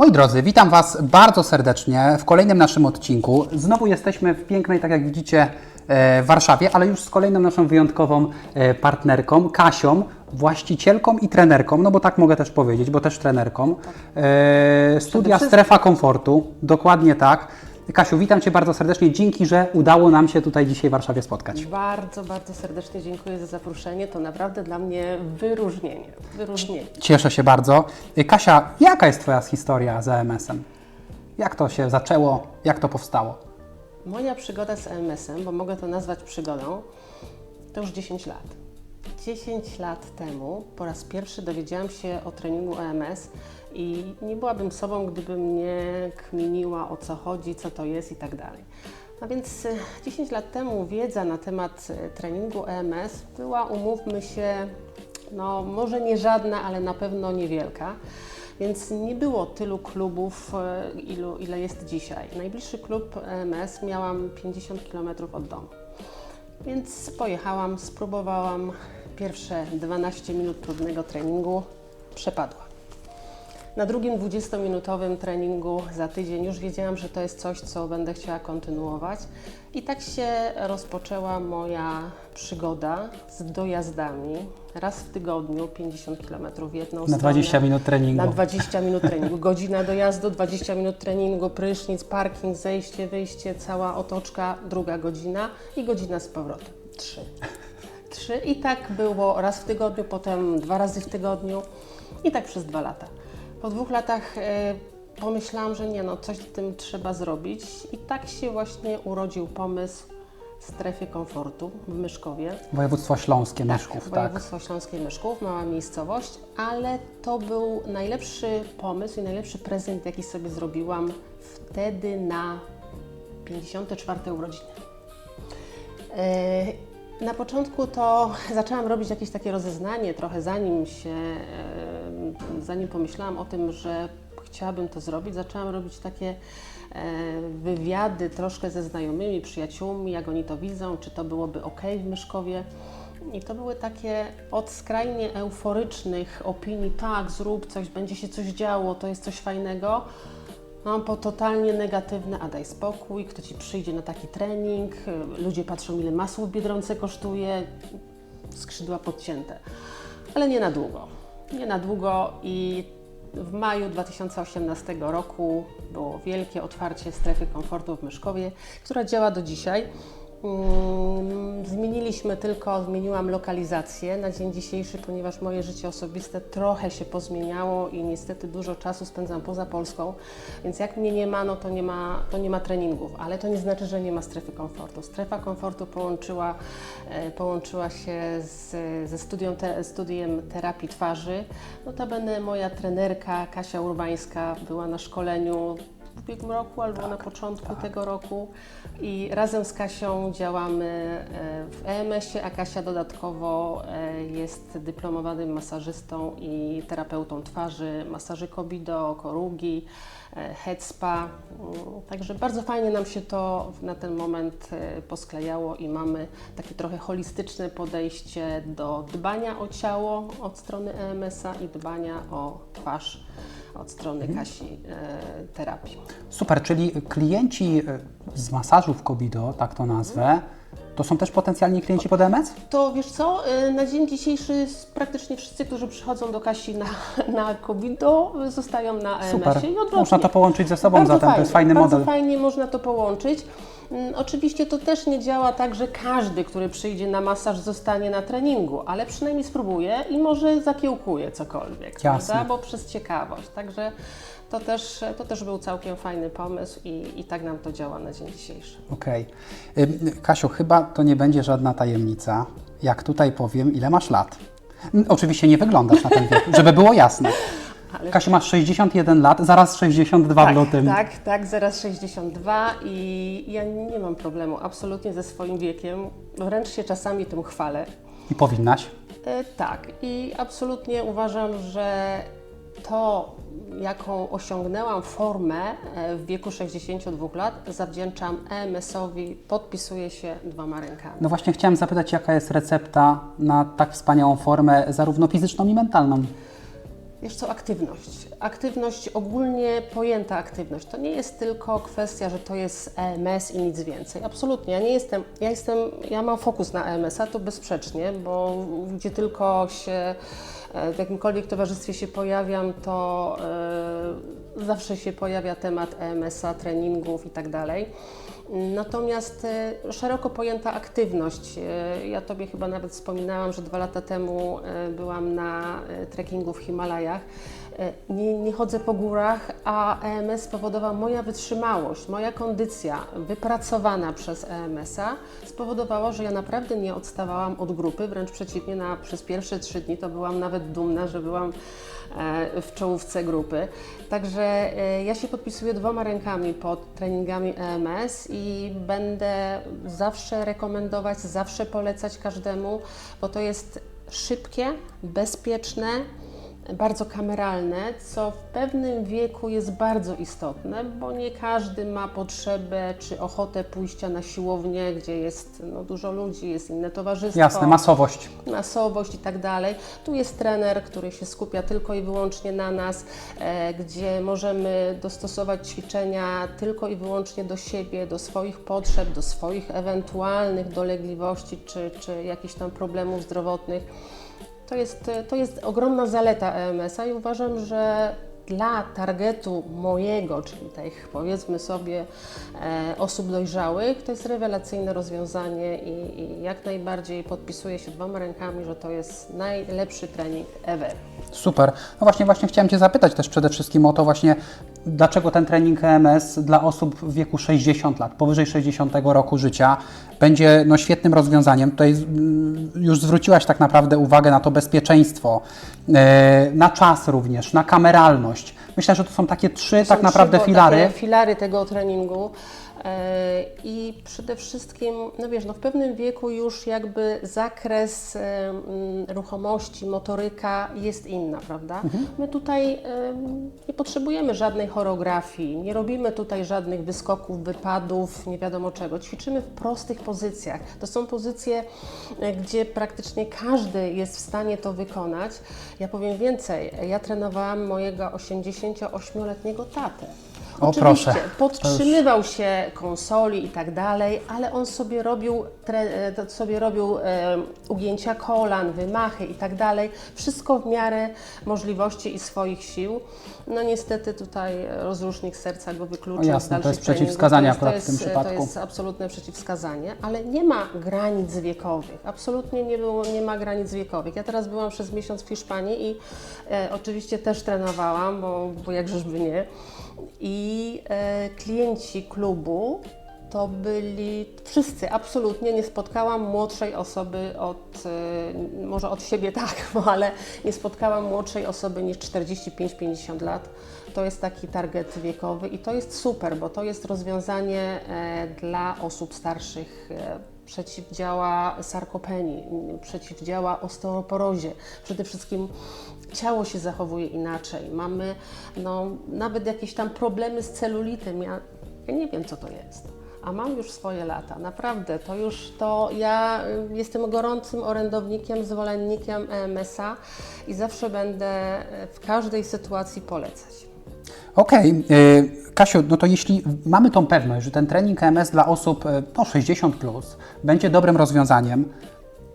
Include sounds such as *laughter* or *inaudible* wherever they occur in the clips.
Moi drodzy, witam Was bardzo serdecznie w kolejnym naszym odcinku. Znowu jesteśmy w pięknej, tak jak widzicie, e, Warszawie, ale już z kolejną naszą wyjątkową e, partnerką, Kasią, właścicielką i trenerką, no bo tak mogę też powiedzieć, bo też trenerką. E, Studia wszystkim. Strefa Komfortu, dokładnie tak. Kasiu, witam Cię bardzo serdecznie. Dzięki, że udało nam się tutaj dzisiaj w Warszawie spotkać. Bardzo, bardzo serdecznie dziękuję za zaproszenie. To naprawdę dla mnie wyróżnienie. Wyróżnienie. Cieszę się bardzo. Kasia, jaka jest Twoja historia z EMS-em? Jak to się zaczęło? Jak to powstało? Moja przygoda z EMS-em, bo mogę to nazwać przygodą, to już 10 lat. 10 lat temu po raz pierwszy dowiedziałam się o treningu EMS i nie byłabym sobą, gdybym nie kminiła o co chodzi, co to jest i tak dalej. A więc e, 10 lat temu wiedza na temat e, treningu EMS była, umówmy się, no może nie żadna, ale na pewno niewielka. Więc nie było tylu klubów, e, ilu, ile jest dzisiaj. Najbliższy klub EMS miałam 50 km od domu. Więc pojechałam, spróbowałam pierwsze 12 minut trudnego treningu, przepadła. Na drugim 20-minutowym treningu za tydzień już wiedziałam, że to jest coś, co będę chciała kontynuować. I tak się rozpoczęła moja przygoda z dojazdami. Raz w tygodniu 50 km w jedną Na stronę. 20 minut treningu. Na 20 minut treningu. Godzina dojazdu, 20 minut treningu, prysznic, parking, zejście, wyjście, cała otoczka, druga godzina i godzina z powrotem. Trzy. Trzy i tak było raz w tygodniu, potem dwa razy w tygodniu i tak przez dwa lata. Po dwóch latach e, pomyślałam, że nie no, coś z tym trzeba zrobić i tak się właśnie urodził pomysł strefy komfortu w Myszkowie. Województwo Śląskie, Myszków, tak. Województwo Śląskie Myszków, mała miejscowość, ale to był najlepszy pomysł i najlepszy prezent, jaki sobie zrobiłam wtedy na 54 urodziny. E, Na początku to zaczęłam robić jakieś takie rozeznanie, trochę zanim się, e, zanim pomyślałam o tym, że chciałabym to zrobić, zaczęłam robić takie e, wywiady troszkę ze znajomymi, przyjaciółmi, jak oni to widzą, czy to byłoby ok w Myszkowie. I to były takie od skrajnie euforycznych opinii, tak, zrób coś, będzie się coś działo, to jest coś fajnego, no, po totalnie negatywne, a daj spokój, kto Ci przyjdzie na taki trening, ludzie patrzą ile masło w Biedronce kosztuje, skrzydła podcięte. Ale nie na długo, nie na długo i w maju 2018 roku było wielkie otwarcie strefy komfortu w Myszkowie, która działa do dzisiaj. Mm, Zmieniliśmy tylko, zmieniłam lokalizację na dzień dzisiejszy, ponieważ moje życie osobiste trochę się pozmieniało i niestety dużo czasu spędzam poza Polską, więc jak mnie nie ma, no to nie ma, to nie ma treningów, ale to nie znaczy, że nie ma strefy komfortu. Strefa komfortu połączyła, e, połączyła się z, ze studium, te, studiem terapii twarzy. Notabene moja trenerka Kasia Urbańska była na szkoleniu w ubiegłym roku albo na początku tego roku i razem z Kasią działamy e, w EMS-ie, a Kasia dodatkowo e, jest dyplomowanym masażystą i terapeutą twarzy, masaży Kobido, Korugi, e, Head Spa. Mm, Także bardzo fajnie nam się to na ten moment posklejało i mamy takie trochę holistyczne podejście do dbania o ciało od strony EMS-a i dbania o twarz od strony Kasi e, terapii. Super, czyli klienci e, z masażów Kobido, tak to nazwę, to są też potencjalni klienci pod EMS? To wiesz co, na dzień dzisiejszy praktycznie wszyscy, którzy przychodzą do Kasi na, *laughs* na Covido, y, zostają na Super. EMS-ie i odwrotnie. Można to połączyć ze sobą Bardzo zatem, to jest fajny bardzo model. fajnie można to połączyć. Mm, Oczywiście to też nie działa tak, że każdy, który przyjdzie na masaż zostanie na treningu, ale przynajmniej spróbuje i może zakiełkuje cokolwiek, Jasne. prawda? Bo przez ciekawość. Także to też, to też był całkiem fajny pomysł i, i tak nam to działa na dzień dzisiejszy. Okej. Ym, Kasiu, chyba to nie będzie żadna tajemnica, jak tutaj powiem, ile masz lat. Oczywiście nie wyglądasz na ten wiek, żeby było jasne. Ale Kasiu, masz 61 lat, zaraz 62 w lutym. Tak, tak, zaraz 62 i ja nie mam problemu absolutnie ze swoim wiekiem. Wręcz się czasami tym chwalę. I powinnaś. E, tak, i absolutnie uważam, że to, jaką osiągnęłam formę e, w wieku 62 lat, zawdzięczam EMS-owi, podpisuję się dwoma rękami. No właśnie chciałem zapytać, jaka jest recepta na tak wspaniałą formę, zarówno fizyczną i mentalną? Wiesz co, aktywność. Aktywność, ogólnie pojęta aktywność. To nie jest tylko kwestia, że to jest EMS i nic więcej. Absolutnie. Ja nie jestem, ja jestem, ja mam fokus na EMS-a, to bezsprzecznie, bo gdzie tylko się e, w jakimkolwiek towarzystwie się pojawiam, to e, zawsze się pojawia temat EMS-a, treningów i tak dalej. Natomiast e, szeroko pojęta aktywność. E, Ja Tobie chyba nawet wspominałam, że dwa lata temu e, byłam na trekkingu w Himalajach. E, Nie, nie chodzę po górach, a EMS spowodowała moja wytrzymałość, moja kondycja wypracowana przez EMS-a spowodowała, że ja naprawdę nie odstawałam od grupy, wręcz przeciwnie, na, przez pierwsze trzy dni to byłam nawet dumna, że byłam e, w czołówce grupy. Także e, ja się podpisuję dwoma rękami pod treningami EMS i będę zawsze rekomendować, zawsze polecać każdemu, bo to jest szybkie, bezpieczne, bardzo kameralne, co w pewnym wieku jest bardzo istotne, bo nie każdy ma potrzebę czy ochotę pójścia na siłownię, gdzie jest no, dużo ludzi, jest inne towarzystwo Jasne, masowość. masowość i tak dalej. Tu jest trener, który się skupia tylko i wyłącznie na nas, e, gdzie możemy dostosować ćwiczenia tylko i wyłącznie do siebie, do swoich potrzeb, do swoich ewentualnych dolegliwości czy, czy jakichś tam problemów zdrowotnych. To jest, e, to jest ogromna zaleta EMS-a i uważam, że dla targetu mojego, czyli tych powiedzmy sobie e, osób dojrzałych, to jest rewelacyjne rozwiązanie i, i jak najbardziej podpisuję się dwoma rękami, że to jest najlepszy trening ever. Super. No właśnie, właśnie chciałem Cię zapytać też przede wszystkim o to właśnie, dlaczego ten trening EMS dla osób w wieku 60 lat, powyżej 60 roku życia będzie no, świetnym rozwiązaniem. Tutaj mm, już zwróciłaś tak naprawdę uwagę na to bezpieczeństwo, e, na czas również, na kameralność. Myślę, że to są takie trzy tak Są naprawdę trzy, filary. Takie filary tego treningu. E, I przede wszystkim, no wiesz, no w pewnym wieku już jakby zakres e, mm, ruchomości, motoryka jest inna, prawda? My tutaj nie potrzebujemy żadnej choreografii, nie robimy tutaj żadnych wyskoków, wypadów, nie wiadomo czego. Ćwiczymy w prostych pozycjach. To są pozycje, e, gdzie praktycznie każdy jest w stanie to wykonać. Ja powiem więcej, ja trenowałam mojego 88-letniego tatę. O, Oczywiście, proszę. podtrzymywał się konsoli i tak dalej, ale on sobie robił, tre, e, sobie robił e, ugięcia kolan, wymachy i tak dalej. Wszystko w miarę możliwości i swoich sił. No niestety tutaj rozrusznik serca go wykluczył jasne, to jest przeciwwskazanie. To jest, w tym przypadku. To jest absolutne przeciwwskazanie, ale nie ma granic wiekowych. Absolutnie nie, było, nie ma granic wiekowych. Ja teraz byłam przez miesiąc w Hiszpanii i e, oczywiście też trenowałam, bo, bo jakżeż nie. I e, klienci klubu to byli wszyscy, absolutnie nie spotkałam młodszej osoby od, e, może od siebie *laughs* tak, no, ale nie spotkałam młodszej osoby niż 45-50 lat. To jest taki target wiekowy i to jest super, bo to jest rozwiązanie e, dla osób starszych. E, przeciwdziała sarkopenii, przeciwdziała osteoporozie. Przede wszystkim ciało się zachowuje inaczej. Mamy no, nawet jakieś tam problemy z celulitem. Ja, ja nie wiem, co to jest. A mam już swoje lata, naprawdę. To już to ja y, jestem gorącym orędownikiem, zwolennikiem EMS-a i zawsze będę y, w każdej sytuacji polecać. Okej, y, Kasiu, no to jeśli mamy tą pewność, że ten trening EMS dla osób y, no, 60 plus będzie dobrym rozwiązaniem,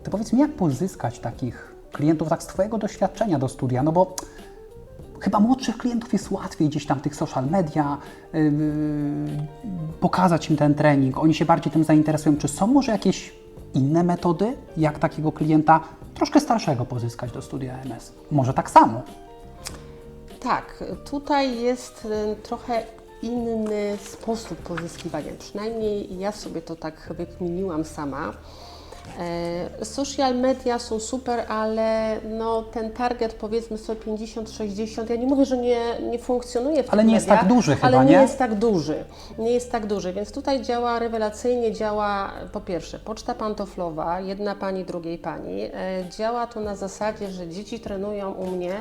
to powiedz mi, jak pozyskać takich klientów tak z Twojego doświadczenia do studia? No bo chyba młodszych klientów jest łatwiej gdzieś tam tych social media y, y, pokazać im ten trening, oni się bardziej tym zainteresują. Czy są może jakieś inne metody, jak takiego klienta troszkę starszego pozyskać do studia EMS? Może tak samo? Tak, tutaj jest y, trochę inny sposób pozyskiwania. Przynajmniej ja sobie to tak wykminiłam sama. E, Social media są super, ale no, ten target powiedzmy sobie 50-60, ja nie mówię, że nie, nie funkcjonuje w Ale nie jest mediach, tak duży chyba, ale nie nie? jest tak duży. Nie jest tak duży, więc tutaj działa rewelacyjnie, działa po pierwsze poczta pantoflowa, jedna pani, drugiej pani. E, Działa to na zasadzie, że dzieci trenują u mnie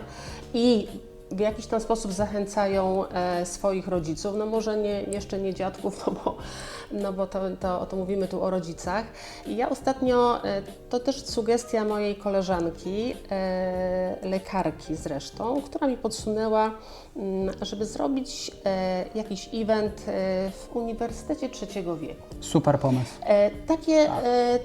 i w jakiś tam sposób zachęcają e, swoich rodziców, no może nie, jeszcze nie dziadków, *laughs* no bo, no bo to, to, to mówimy tu o rodzicach. I ja ostatnio, e, to też sugestia mojej koleżanki, e, lekarki zresztą, która mi podsunęła, mm, żeby zrobić jakiś event w Uniwersytecie Trzeciego Wieku. Super pomysł. Takie,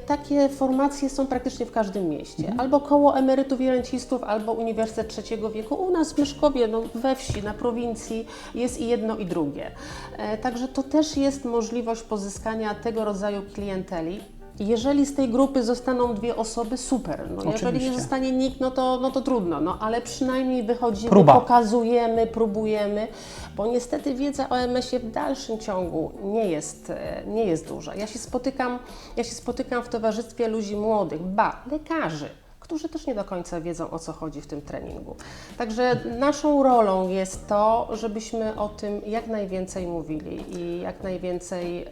takie formacje są praktycznie w każdym mieście. Albo koło emerytów i rencistów, albo Uniwersytet Trzeciego Wieku. U nas w Myszkowie, no, we wsi, na prowincji jest i jedno i drugie. E, także to też jest możliwość pozyskania tego rodzaju klienteli. Jeżeli z tej grupy zostaną dwie osoby, super. No, jeżeli nie zostanie nikt, no to, no to trudno, no, ale przynajmniej wychodzimy, Próba. pokazujemy, próbujemy, bo niestety wiedza o MS-ie w dalszym ciągu nie jest, e, nie jest duża. Ja się, spotykam, ja się spotykam w towarzystwie ludzi młodych, ba, lekarzy, którzy też nie do końca wiedzą o co chodzi w tym treningu. Także naszą rolą jest to, żebyśmy o tym jak najwięcej mówili i jak najwięcej e,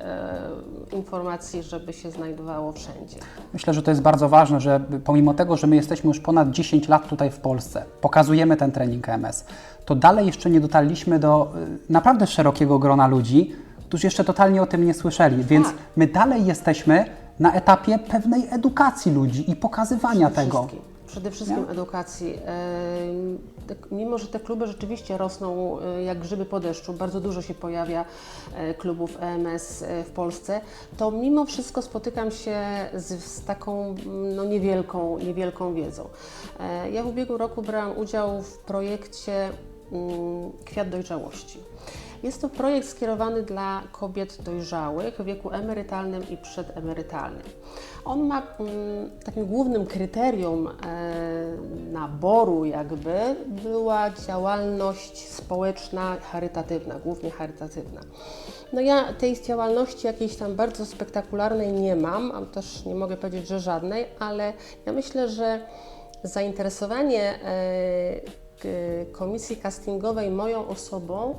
informacji, żeby się znajdowało wszędzie. Myślę, że to jest bardzo ważne, że pomimo tego, że my jesteśmy już ponad 10 lat tutaj w Polsce, pokazujemy ten trening MS, to dalej jeszcze nie dotarliśmy do y, naprawdę szerokiego grona ludzi, którzy jeszcze totalnie o tym nie słyszeli. Więc Tak. my dalej jesteśmy na etapie pewnej edukacji ludzi i pokazywania tego. Wszystkim. Przede wszystkim edukacji. Em, te- Mimo, że te kluby rzeczywiście rosną e, jak grzyby po deszczu, bardzo dużo się pojawia e, klubów EMS e, w Polsce, to mimo wszystko spotykam się z, z taką mm, no, niewielką, niewielką wiedzą. E, Ja w ubiegłym roku brałam udział w projekcie mm, Kwiat Dojrzałości. Jest to projekt skierowany dla kobiet dojrzałych w wieku emerytalnym i przedemerytalnym. On ma mm, takim głównym kryterium e, naboru jakby była działalność społeczna, charytatywna, głównie charytatywna. No ja tej działalności jakiejś tam bardzo spektakularnej nie mam, też nie mogę powiedzieć, że żadnej, ale ja myślę, że zainteresowanie e, komisji castingowej moją osobą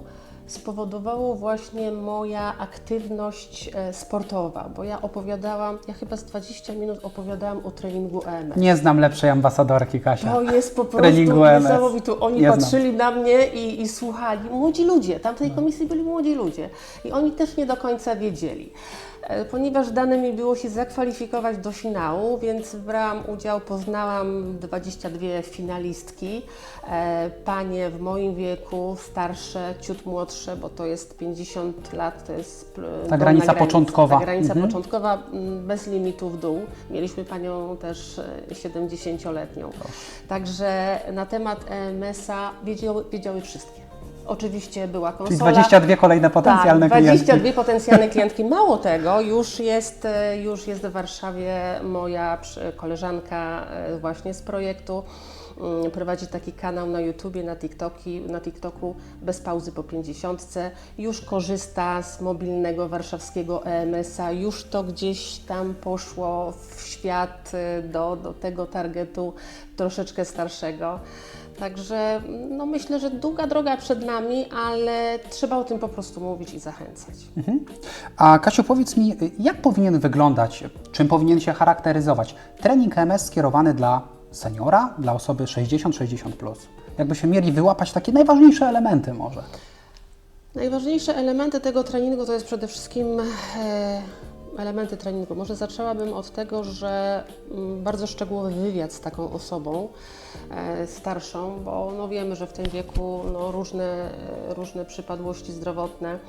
spowodowało właśnie moja aktywność e, sportowa, bo ja opowiadałam, ja chyba z 20 minut opowiadałam o treningu EMS. Nie znam lepszej ambasadorki, Kasia. To jest po prostu Treningu EMS. niesamowite. Oni Nie znam. patrzyli na mnie i, i słuchali. Młodzi ludzie, tam w tej komisji byli młodzi ludzie. I oni też nie do końca wiedzieli. E, Ponieważ dane mi było się zakwalifikować do finału, więc brałam udział, poznałam 22 finalistki. E, Panie w moim wieku, starsze, ciut młodsze, bo to jest 50 lat, to jest dolna granica początkowa. Ta granica Mhm. początkowa mm, bez limitu w dół. Mieliśmy panią też e, 70-letnią. Także na temat EMS-a wiedziały, wiedziały wszystkie. Oczywiście była Czyli konsola. 22 kolejne potencjalne tak, klientki. 22 potencjalne klientki. Mało tego, już jest, e, już jest w Warszawie moja koleżanka e, właśnie z projektu. Mm, Prowadzi taki kanał na YouTubie, na, TikToki, na TikToku bez pauzy po 50. Już korzysta z mobilnego warszawskiego EMS-a, już to gdzieś tam poszło w świat e, do, do tego targetu troszeczkę starszego. Także no myślę, że długa droga przed nami, ale trzeba o tym po prostu mówić i zachęcać. A Kasiu, powiedz mi, jak powinien wyglądać, czym powinien się charakteryzować trening MS skierowany dla seniora, dla osoby 60-60+. Plus? Jakbyśmy mieli wyłapać takie najważniejsze elementy może. Najważniejsze elementy tego treningu to jest przede wszystkim e, elementy treningu. Może zaczęłabym od tego, że mm, bardzo szczegółowy wywiad z taką osobą starszą, bo no wiemy, że w tym wieku no, różne, e, różne przypadłości zdrowotne,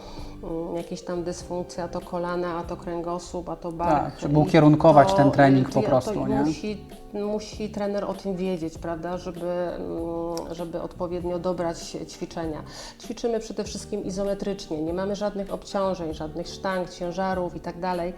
mm, jakieś tam dysfunkcje, a to kolana, a to kręgosłup, a to bark. Tak, żeby ukierunkować ten trening to- po prostu, to nie? Musi, musi trener o tym wiedzieć, prawda, żeby, mm, żeby odpowiednio dobrać ćwiczenia. Ćwiczymy przede wszystkim izometrycznie, nie mamy żadnych obciążeń, żadnych sztang, ciężarów i tak dalej.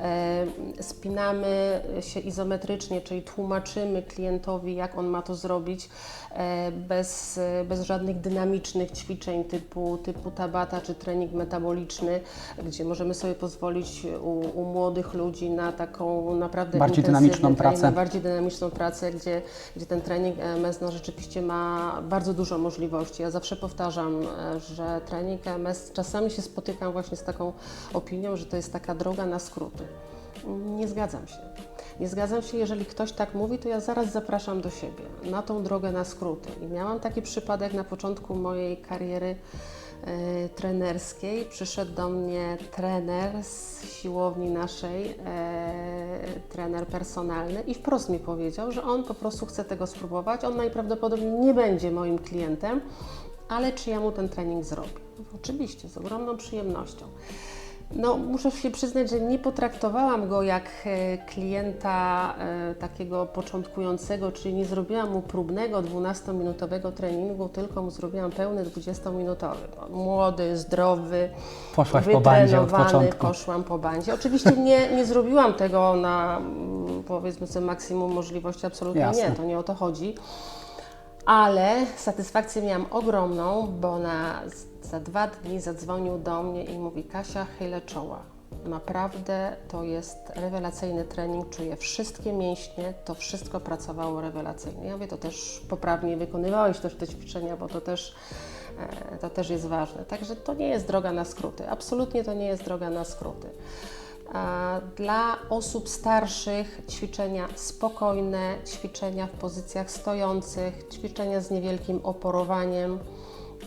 E, Spinamy się izometrycznie, czyli tłumaczymy klientowi, jak on ma to zrobić e, bez, bez żadnych dynamicznych ćwiczeń typu, typu tabata czy trening metaboliczny, gdzie możemy sobie pozwolić u, u młodych ludzi na taką naprawdę Bardziej dynamiczną trening, pracę. na bardziej dynamiczną pracę, gdzie, gdzie ten trening EMS no, rzeczywiście ma bardzo dużo możliwości. Ja zawsze powtarzam, e, że trening EMS, czasami się spotykam właśnie z taką opinią, że to jest taka droga na skróty. Nie zgadzam się. Nie zgadzam się, jeżeli ktoś tak mówi, to ja zaraz zapraszam do siebie na tą drogę na skróty. I miałam taki przypadek na początku mojej kariery e, trenerskiej. Przyszedł do mnie trener z siłowni naszej, e, trener personalny i wprost mi powiedział, że on po prostu chce tego spróbować. On najprawdopodobniej nie będzie moim klientem, ale czy ja mu ten trening zrobię? Oczywiście, z ogromną przyjemnością. No, muszę się przyznać, że nie potraktowałam go jak e, klienta e, takiego początkującego, czyli nie zrobiłam mu próbnego 12-minutowego treningu, tylko mu zrobiłam pełny 20-minutowy. On Młody, zdrowy, Poszłaś po bandzie od początku. poszłam po bandzie. Oczywiście nie, nie zrobiłam tego na mm, powiedzmy sobie maksimum możliwości, absolutnie Jasne. nie, to nie o to chodzi. Ale satysfakcję miałam ogromną, bo na, za dwa dni zadzwonił do mnie i mówi: Kasia, chylę czoła. Naprawdę to jest rewelacyjny trening, czuję wszystkie mięśnie, to wszystko pracowało rewelacyjnie. Ja mówię, to też poprawnie wykonywałeś też te ćwiczenia, bo to też, e, to też jest ważne. Także to nie jest droga na skróty, absolutnie to nie jest droga na skróty. Dla osób starszych ćwiczenia spokojne, ćwiczenia w pozycjach stojących, ćwiczenia z niewielkim oporowaniem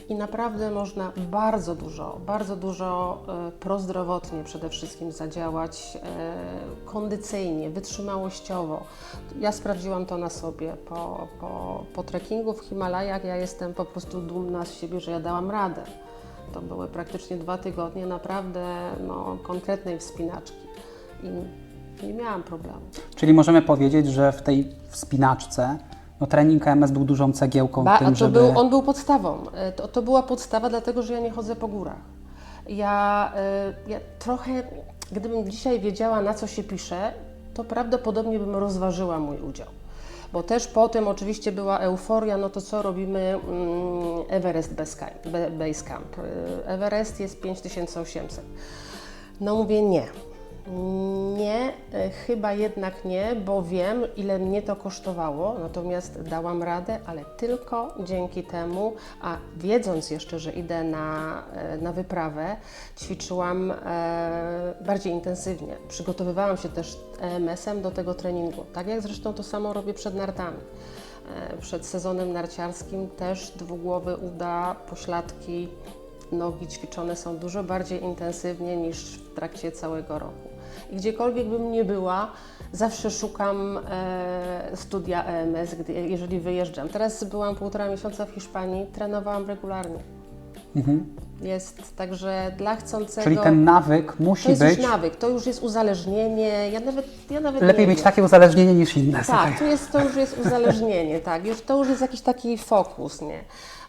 i naprawdę można bardzo dużo, bardzo dużo e, prozdrowotnie przede wszystkim zadziałać, e, kondycyjnie, wytrzymałościowo. Ja sprawdziłam to na sobie po, po, po trekkingu w Himalajach. Ja jestem po prostu dumna z siebie, że ja dałam radę. To były praktycznie dwa tygodnie naprawdę no, konkretnej wspinaczki i nie miałam problemu. Czyli możemy powiedzieć, że w tej wspinaczce no, trening EMS był dużą cegiełką Ba, w tym, a to żeby... był, on był podstawą. E, To, to była podstawa, dlatego że ja nie chodzę po górach. Ja, e, ja trochę, gdybym dzisiaj wiedziała, na co się pisze, to prawdopodobnie bym rozważyła mój udział. Bo też po tym oczywiście była euforia, no to co robimy mm, Everest Base Camp- Be- Base Camp. E, Everest jest 5800. No mówię nie. Nie, e, chyba jednak nie, bo wiem, ile mnie to kosztowało, natomiast dałam radę, ale tylko dzięki temu, a wiedząc jeszcze, że idę na, e, na wyprawę, ćwiczyłam e, bardziej intensywnie. Przygotowywałam się też EMS-em do tego treningu, tak jak zresztą to samo robię przed nartami. Przed sezonem narciarskim też dwugłowy uda, pośladki, nogi ćwiczone są dużo bardziej intensywnie niż w trakcie całego roku. I gdziekolwiek bym nie była, zawsze szukam e, studia EMS, gdy, jeżeli wyjeżdżam. Teraz byłam półtora miesiąca w Hiszpanii, trenowałam regularnie. Jest także dla chcącego. Czyli ten nawyk to musi jest być... już nawyk, to już jest uzależnienie. Ja nawet, ja nawet Lepiej mieć wiem. takie uzależnienie niż inne. słuchaj. Tak, to, jest, to już jest uzależnienie, tak. Już, to już jest jakiś taki fokus, nie?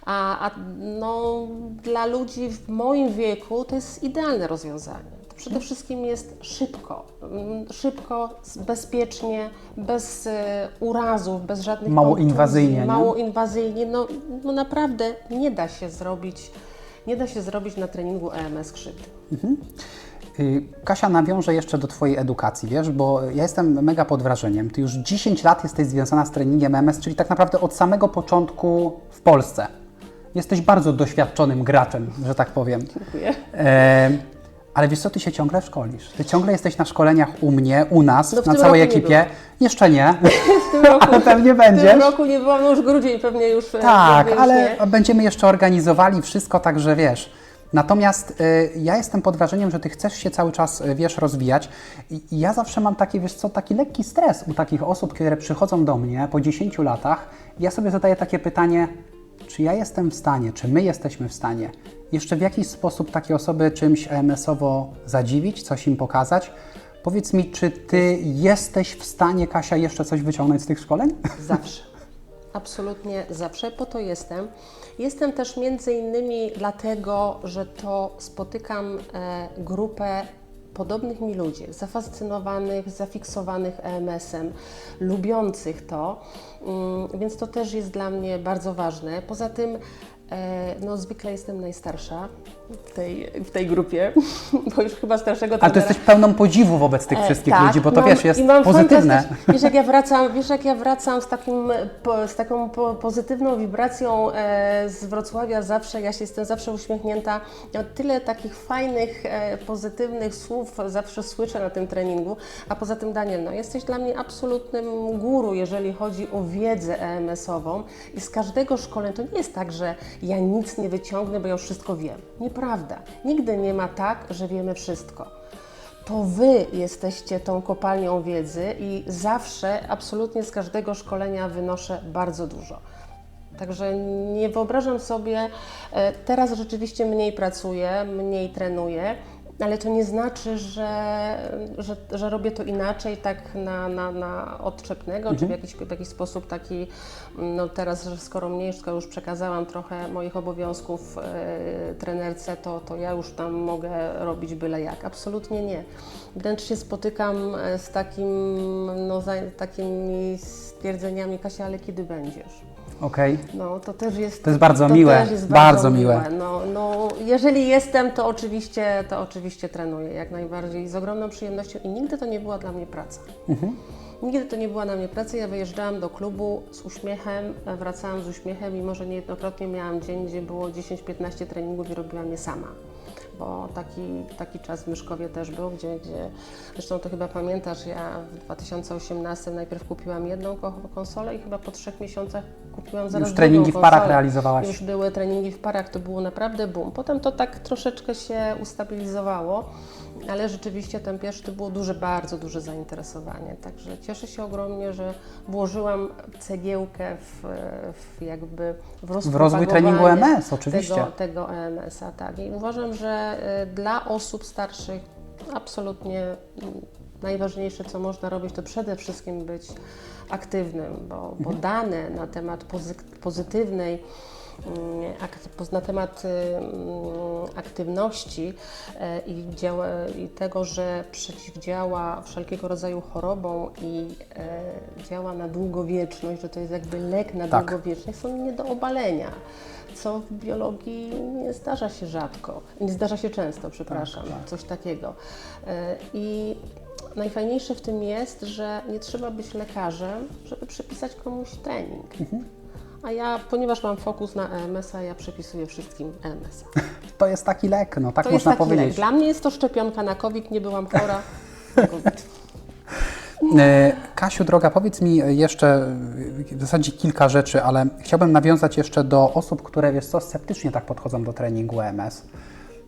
A, a no, dla ludzi w moim wieku to jest idealne rozwiązanie. Przede wszystkim jest szybko, mm, szybko, bezpiecznie, bez e, urazów, bez żadnych Mało kontuzji, inwazyjnie, nie? Mało inwazyjnie. No, no naprawdę nie da się zrobić, nie da się zrobić na treningu EMS krzywdy. Y, Kasia, nawiążę jeszcze do Twojej edukacji, wiesz, bo ja jestem mega pod wrażeniem. Ty już 10 lat jesteś związana z treningiem MS, czyli tak naprawdę od samego początku w Polsce. Jesteś bardzo doświadczonym graczem, że tak powiem. Dziękuję. E, ale wiesz co, ty się ciągle szkolisz. Ty ciągle jesteś na szkoleniach u mnie, u nas, No w na całej roku nie ekipie. Jeszcze nie, *laughs* W tym roku, ale *laughs* pewnie w będziesz. tym roku nie byłam, no już grudzień pewnie już. e, Tak, pewnie już ale nie. będziemy jeszcze organizowali wszystko, także wiesz. Natomiast y, ja jestem pod wrażeniem, że ty chcesz się cały czas, y, wiesz, rozwijać. I, I ja zawsze mam taki, wiesz co, taki lekki stres u takich osób, które przychodzą do mnie po 10 latach. I ja sobie zadaję takie pytanie, czy ja jestem w stanie, czy my jesteśmy w stanie jeszcze w jakiś sposób takie osoby czymś EMS-owo zadziwić, coś im pokazać? Powiedz mi, czy ty jesteś w stanie, Kasia, jeszcze coś wyciągnąć z tych szkoleń? Zawsze. Absolutnie zawsze, po to jestem. Jestem też między innymi dlatego, że to spotykam e, grupę podobnych mi ludzi, zafascynowanych, zafiksowanych EMS-em, lubiących to, mm, więc to też jest dla mnie bardzo ważne. Poza tym, e, no zwykle jestem najstarsza, w tej, w tej grupie, *laughs* bo już chyba starszego Ale to trenera- jesteś pełną podziwu wobec tych E, wszystkich tak, ludzi, bo to mam- wiesz, jest i mam pozytywne. Wiesz jak ja *laughs* wracam, wiesz jak ja wracam z, takim, po, z taką po, pozytywną wibracją e, z Wrocławia zawsze, ja się jestem zawsze uśmiechnięta. Ja tyle takich fajnych, e, pozytywnych słów zawsze słyszę na tym treningu. A poza tym Daniel, no jesteś dla mnie absolutnym guru, jeżeli chodzi o wiedzę EMS-ową i z każdego szkolenia to nie jest tak, że ja nic nie wyciągnę, bo ja już wszystko wiem. Nieprawda. Nigdy nie ma tak, że wiemy wszystko to Wy jesteście tą kopalnią wiedzy i zawsze, absolutnie z każdego szkolenia wynoszę bardzo dużo. Także nie wyobrażam sobie, e, teraz rzeczywiście mniej pracuję, mniej trenuję, ale to nie znaczy, że, że, że robię to inaczej, tak na, na, na odczepnego, czy w jakiś, w jakiś sposób taki, no teraz, że skoro mniej, skoro już przekazałam trochę moich obowiązków e, trenerce, to, to ja już tam mogę robić byle jak. Absolutnie nie. Wręcz się spotykam e, z takim, no, za, takimi stwierdzeniami, Kasia, ale kiedy będziesz? Okej. No, to też jest. To jest bardzo miłe, Też jest bardzo miłe. No, no, jeżeli jestem, to oczywiście, to oczywiście trenuję jak najbardziej z ogromną przyjemnością i nigdy to nie była dla mnie praca. Mhm. Nigdy to nie była dla mnie praca. Ja wyjeżdżałam do klubu z uśmiechem, e, wracałam z uśmiechem, mimo że niejednokrotnie miałam dzień, gdzie było 10-15 treningów i robiłam je sama. Bo taki, taki czas w Myszkowie też był, gdzie, gdzie zresztą to chyba pamiętasz, ja w 2018 najpierw kupiłam jedną ko- konsolę i chyba po trzech miesiącach kupiłam zaraz Już treningi w parach realizowałaś. Już były treningi w parach, to było naprawdę boom. Potem to tak troszeczkę się ustabilizowało, ale rzeczywiście ten pierwszy to było duże, bardzo duże zainteresowanie. Także cieszę się ogromnie, że włożyłam cegiełkę w, w jakby w rozwój, rozwój treningu EMS, oczywiście. Tego, tego EMS-a, tak. I uważam, że y, dla osób starszych absolutnie najważniejsze, co można robić, to przede wszystkim być aktywnym, bo, bo Mhm. dane na temat pozy- pozytywnej na temat y, mm, aktywności e, i, tego, że przeciwdziała wszelkiego rodzaju chorobom i e, działa na długowieczność, że to jest jakby lek na Tak. długowieczność, są nie do obalenia. Co w biologii nie zdarza się rzadko, nie zdarza się często, przepraszam, coś takiego. I najfajniejsze w tym jest, że nie trzeba być lekarzem, żeby przypisać komuś trening. A ja, ponieważ mam fokus na EMS-a, ja przepisuję wszystkim EMS-a. *laughs* To jest taki lek, no tak To można taki lek. powiedzieć. Dla mnie jest to szczepionka na COVID, nie byłam chora. na *laughs* COVID. E, Kasiu, droga, powiedz mi jeszcze e, w zasadzie kilka rzeczy, ale chciałbym nawiązać jeszcze do osób, które wiesz co, sceptycznie tak podchodzą do treningu EMS.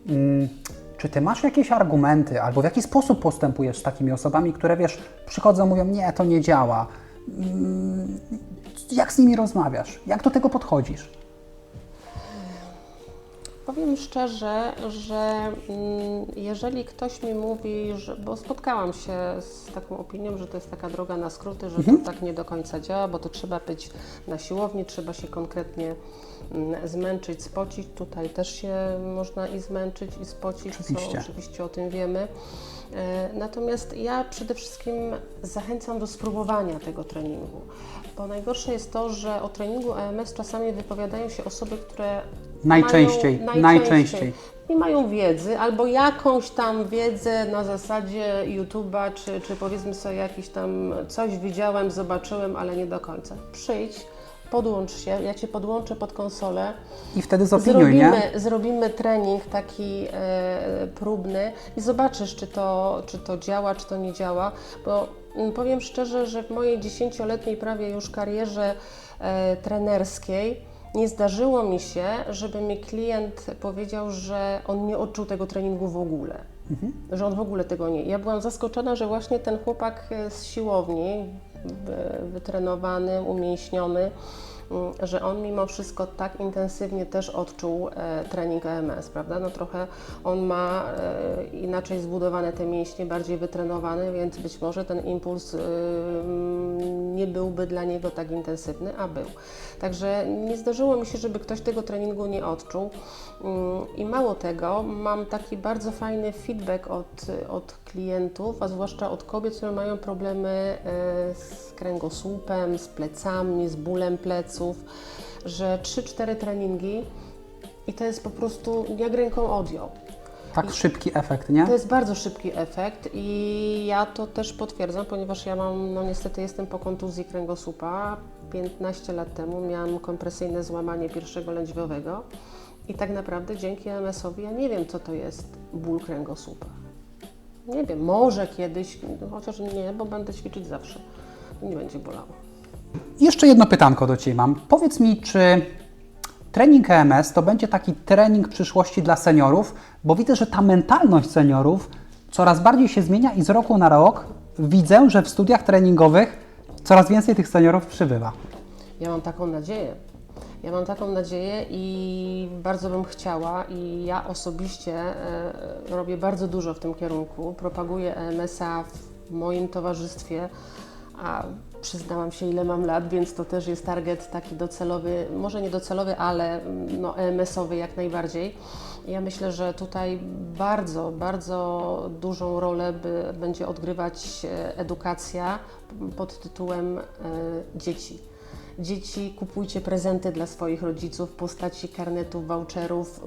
Mm, Czy ty masz jakieś argumenty, albo w jaki sposób postępujesz z takimi osobami, które wiesz, przychodzą, mówią, nie, to nie działa. Jak z nimi rozmawiasz? Jak do tego podchodzisz? Powiem szczerze, że mm, jeżeli ktoś mi mówi, że, bo spotkałam się z taką opinią, że to jest taka droga na skróty, że Mhm. to tak nie do końca działa, bo to trzeba być na siłowni, trzeba się konkretnie mm, zmęczyć, spocić. Tutaj też się można i zmęczyć, i spocić, Oczywiście. co oczywiście o tym wiemy. E, Natomiast ja przede wszystkim zachęcam do spróbowania tego treningu, bo najgorsze jest to, że o treningu EMS czasami wypowiadają się osoby, które Najczęściej, mają, najczęściej. nie mają wiedzy albo jakąś tam wiedzę na zasadzie YouTube'a, czy, czy powiedzmy sobie jakiś tam coś widziałem, zobaczyłem, ale nie do końca. Przyjdź, podłącz się, ja Cię podłączę pod konsolę, I wtedy zopiniuj, zrobimy, nie? zrobimy trening taki e, próbny i zobaczysz, czy to, czy to działa, czy to nie działa, bo powiem szczerze, że w mojej dziesięcioletniej prawie już karierze e, trenerskiej nie zdarzyło mi się, żeby mi klient powiedział, że on nie odczuł tego treningu w ogóle. Że on w ogóle tego nie. Ja byłam zaskoczona, że właśnie ten chłopak e, z siłowni, wy- wytrenowany, umięśniony, mm, że on mimo wszystko tak intensywnie też odczuł e, trening EMS, prawda? No trochę on ma e, inaczej zbudowane te mięśnie, bardziej wytrenowane, więc być może ten impuls y, mm, nie byłby dla niego tak intensywny, a był. Także nie zdarzyło mi się, żeby ktoś tego treningu nie odczuł. Mm, I mało tego, mam taki bardzo fajny feedback od, od klientów, a zwłaszcza od kobiet, które mają problemy e, z kręgosłupem, z plecami, z bólem pleców, że 3-4 treningi i to jest po prostu jak ręką odjął. Tak szybki efekt, nie? To jest bardzo szybki efekt i ja to też potwierdzam, ponieważ ja mam, no niestety jestem po kontuzji kręgosłupa. 15 lat temu miałam kompresyjne złamanie pierwszego lędźwiowego i tak naprawdę dzięki MS-owi ja nie wiem, co to jest ból kręgosłupa. Nie wiem, może kiedyś, chociaż nie, bo będę ćwiczyć zawsze. Nie będzie bolało. Jeszcze jedno pytanko do Ciebie mam. Powiedz mi, czy trening EMS to będzie taki trening przyszłości dla seniorów? Bo widzę, że ta mentalność seniorów coraz bardziej się zmienia i z roku na rok widzę, że w studiach treningowych coraz więcej tych seniorów przybywa. Ja mam taką nadzieję. Ja mam taką nadzieję i bardzo bym chciała i ja osobiście e, robię bardzo dużo w tym kierunku. Propaguję EMS-a w moim towarzystwie, a przyznałam się ile mam lat, więc to też jest target taki docelowy, może nie docelowy, ale mm, no, EMS-owy jak najbardziej. Ja myślę, że tutaj bardzo, bardzo dużą rolę by, będzie odgrywać e, edukacja pod tytułem e, dzieci. Dzieci, kupujcie prezenty dla swoich rodziców w postaci karnetów, voucherów,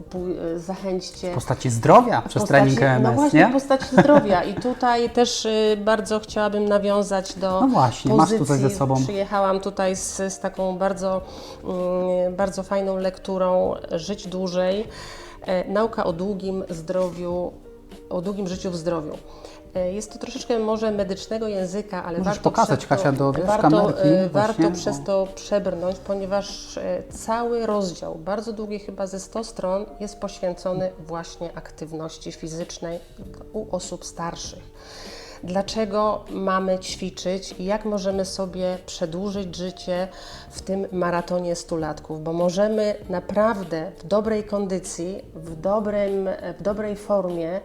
e, zachęćcie. W postaci zdrowia przez trening No EMS, właśnie, nie? w postaci zdrowia. I tutaj też y, bardzo chciałabym nawiązać do No właśnie, masz pozycji. tutaj ze sobą- Przyjechałam tutaj z, z taką bardzo, mm, bardzo fajną lekturą Żyć dłużej. E, Nauka o długim zdrowiu, o długim życiu w zdrowiu. E, Jest to troszeczkę może medycznego języka, ale Możesz warto pokazać, przez to, Kasia, do, wiesz, warto, kamerki e, właśnie, warto przez o. to przebrnąć, ponieważ e, cały rozdział, bardzo długi, chyba ze 100 stron, jest poświęcony właśnie aktywności fizycznej u osób starszych. Dlaczego mamy ćwiczyć i jak możemy sobie przedłużyć życie w tym maratonie stulatków? Bo możemy naprawdę w dobrej kondycji, w, dobrym, w dobrej formie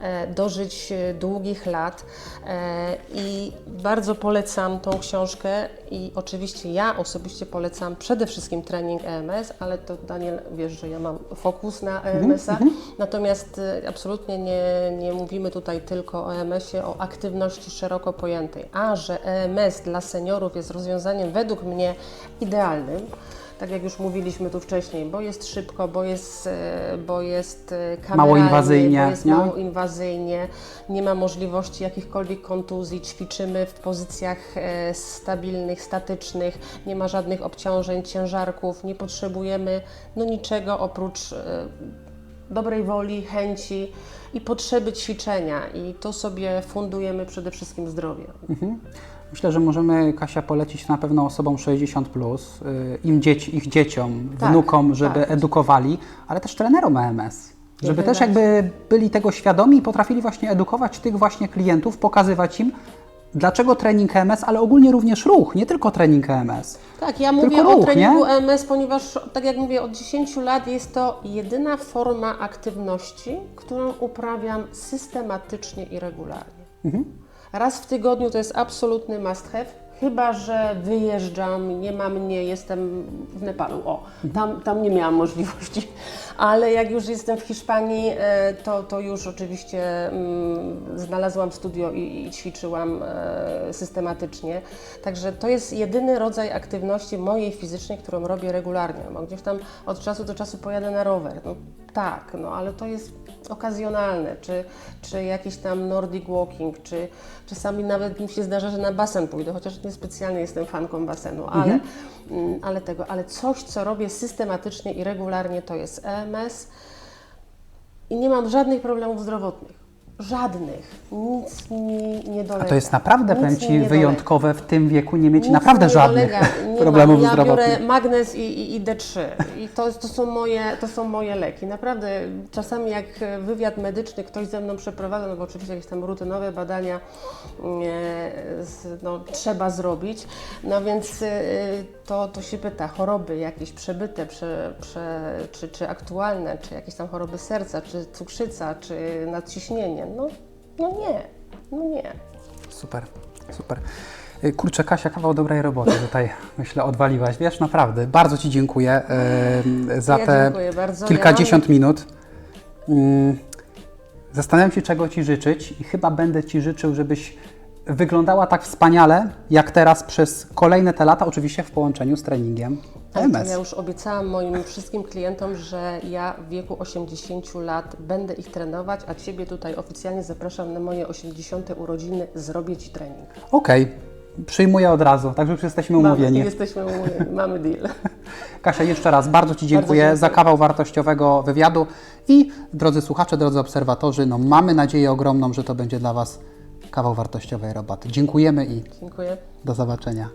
e, dożyć e, długich lat e, i bardzo polecam tą książkę i oczywiście ja osobiście polecam przede wszystkim trening EMS, ale to Daniel, wiesz, że ja mam fokus na EMS-a, natomiast e, absolutnie nie, nie mówimy tutaj tylko o EMS-ie, o aktywności szeroko pojętej, a że EMS dla seniorów jest rozwiązaniem według mnie idealnym, tak jak już mówiliśmy tu wcześniej, bo jest szybko, bo jest, e, bo jest e, kameralnie, inwazyjnie, bo jest nie? mało inwazyjnie, nie ma możliwości jakichkolwiek kontuzji, ćwiczymy w pozycjach e, stabilnych, statycznych, nie ma żadnych obciążeń, ciężarków, nie potrzebujemy no niczego oprócz dobrej woli, chęci i potrzeby ćwiczenia i to sobie fundujemy przede wszystkim zdrowie. Myślę, że możemy, Kasia, polecić na pewno osobom 60, plus, y, im dzieci, ich dzieciom, Tak, wnukom, żeby tak. edukowali, ale też trenerom EMS. Żeby też jakby byli tego świadomi i potrafili właśnie edukować tych właśnie klientów, pokazywać im, dlaczego trening EMS, ale ogólnie również ruch, nie tylko trening EMS. Tak, ja mówię Tylko o ruch, treningu nie? EMS, ponieważ tak jak mówię, od 10 lat jest to jedyna forma aktywności, którą uprawiam systematycznie i regularnie. Raz w tygodniu to jest absolutny must have, chyba że wyjeżdżam, nie ma mnie, jestem w Nepalu. O, tam, tam nie miałam możliwości, *laughs* ale jak już jestem w Hiszpanii, e, to, to już oczywiście mm, znalazłam studio i, i ćwiczyłam e, systematycznie. Także to jest jedyny rodzaj aktywności mojej fizycznej, którą robię regularnie. Bo gdzieś tam od czasu do czasu pojadę na rower. No, tak, no ale to jest okazjonalne, czy, czy jakiś tam Nordic walking, czy czasami nawet mi się zdarza, że na basen pójdę, chociaż niespecjalnie jestem fanką basenu, ale, mm, ale tego, ale coś, co robię systematycznie i regularnie, to jest EMS i nie mam żadnych problemów zdrowotnych. Żadnych. Nic mi nie dolega. A to jest naprawdę, Nic powiem Ci, dolega. wyjątkowe w tym wieku nie mieć Nic naprawdę nie żadnych dolega. Nie problemów mam. Ja zdrowotnych. biorę magnez i, i, i D3 i to, to, są moje, to są moje leki. Naprawdę czasami jak wywiad medyczny ktoś ze mną przeprowadza, no bo oczywiście jakieś tam rutynowe badania e, z, no, trzeba zrobić, no więc e, to, to się pyta, choroby jakieś przebyte, prze, prze, czy, czy aktualne, czy jakieś tam choroby serca, czy cukrzyca, czy nadciśnienie, no, no nie, no nie. Super, super. Y, Kurczę, Kasia, kawał dobrej roboty tutaj, *laughs* myślę, odwaliłaś. Wiesz, naprawdę, bardzo Ci dziękuję y, za Ja te bardzo. kilkadziesiąt minut. Mm, Zastanawiam się, czego Ci życzyć i chyba będę Ci życzył, żebyś wyglądała tak wspaniale, jak teraz przez kolejne te lata, oczywiście w połączeniu z treningiem Tak, MS. Ja już obiecałam moim wszystkim klientom, że ja w wieku 80 lat będę ich trenować, a Ciebie tutaj oficjalnie zapraszam na moje 80 urodziny, zrobię Ci trening. Okej, przyjmuję od razu, także już jesteśmy umówieni. Mamy, jesteśmy umówieni, mamy deal. *laughs* Kasia, jeszcze raz bardzo Ci dziękuję dziękuję. za kawał wartościowego wywiadu i drodzy słuchacze, drodzy obserwatorzy, no mamy nadzieję ogromną, że to będzie dla Was kawał wartościowej roboty. Dziękujemy i Dziękuję. do zobaczenia.